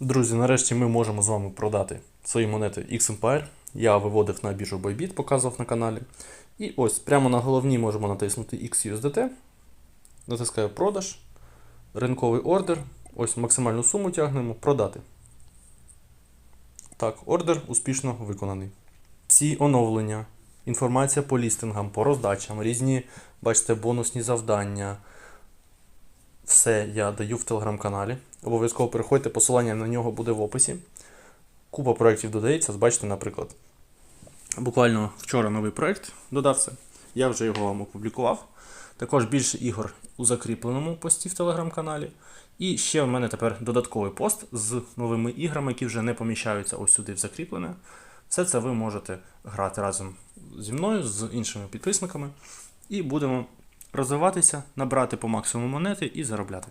Друзі, нарешті ми можемо з вами продати свої монети X-Empire. Я виводив на біржу Bybit, показував на каналі. І ось прямо на головній можемо натиснути XUSDT. Натискаю продаж, ринковий ордер. Ось максимальну суму тягнемо, продати. Так, ордер успішно виконаний. Ці оновлення, інформація по лістингам, по роздачам, різні, бачите, бонусні завдання. Все я даю в телеграм-каналі. Обов'язково переходьте, посилання на нього буде в описі. Купа проєктів додається. Бачите, наприклад, буквально вчора новий проєкт додався. Я вже його вам опублікував. Також більше ігор у закріпленому пості в телеграм-каналі. І ще в мене тепер додатковий пост з новими іграми, які вже не поміщаються ось сюди в закріплене. Все це ви можете грати разом зі мною, з іншими підписниками. І будемо розвиватися, набрати по максимуму монети і заробляти.